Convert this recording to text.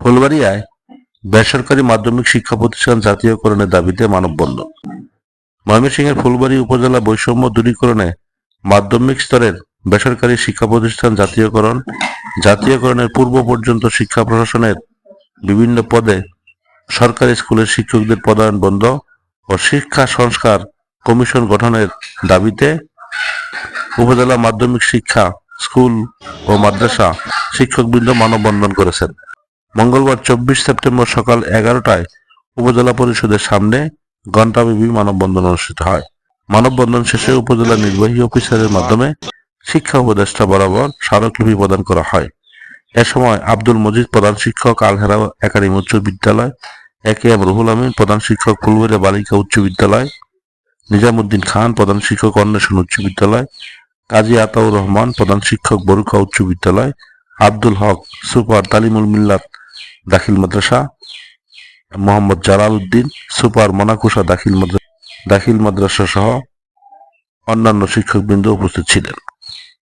ফুলবাড়িয়ায় বেসরকারি মাধ্যমিক শিক্ষা প্রতিষ্ঠান জাতীয়করণের দাবিতে মানববন্ধন। ময়মনসিংহের ফুলবাড়ি উপজেলা বৈষম্য দূরীকরণে মাধ্যমিক স্তরের বেসরকারি শিক্ষা প্রতিষ্ঠান জাতীয়করণ, জাতীয়করণের পূর্ব পর্যন্ত শিক্ষা প্রশাসনের বিভিন্ন পদে সরকারি স্কুলের শিক্ষকদের পদায়ন বন্ধ ও শিক্ষা সংস্কার কমিশন গঠনের দাবিতে উপজেলা মাধ্যমিক শিক্ষা স্কুল ও মাদ্রাসা শিক্ষকবৃন্দ মানববন্ধন করেছেন। মঙ্গলবার চব্বিশ সেপ্টেম্বর সকাল এগারোটায় উপজেলা পরিষদের সামনে ঘণ্টাব্যাপী মানববন্ধন অনুষ্ঠিত হয়। মানববন্ধন শেষে উপজেলা নির্বাহী অফিসারের মাধ্যমে শিক্ষা উপদেষ্টা বরাবর স্মারকলিপি প্রদান করা হয়। এ সময় আব্দুল মজিদ প্রধান শিক্ষক আলহেরা একাডেমি উচ্চ বিদ্যালয় এ কে এম রুহুল আমিন প্রধান শিক্ষক ফুলবাড়িয়া বালিকা উচ্চ বিদ্যালয়, নিজামুদ্দিন খান প্রধান শিক্ষক অন্বেষণ উচ্চ বিদ্যালয়, কাজী আতাউর রহমান প্রধান শিক্ষক বরুকা উচ্চ বিদ্যালয়, আব্দুল হক সুপার তালিমুল মিল্লাত দাখিল মাদ্রাসা, মোহাম্মদ জালাল উদ্দিন সুপার মোনাকুসা দাখিল মাদ্রাসা দাখিল মাদ্রাসা সহ অন্যান্য শিক্ষকবৃন্দ উপস্থিত ছিলেন।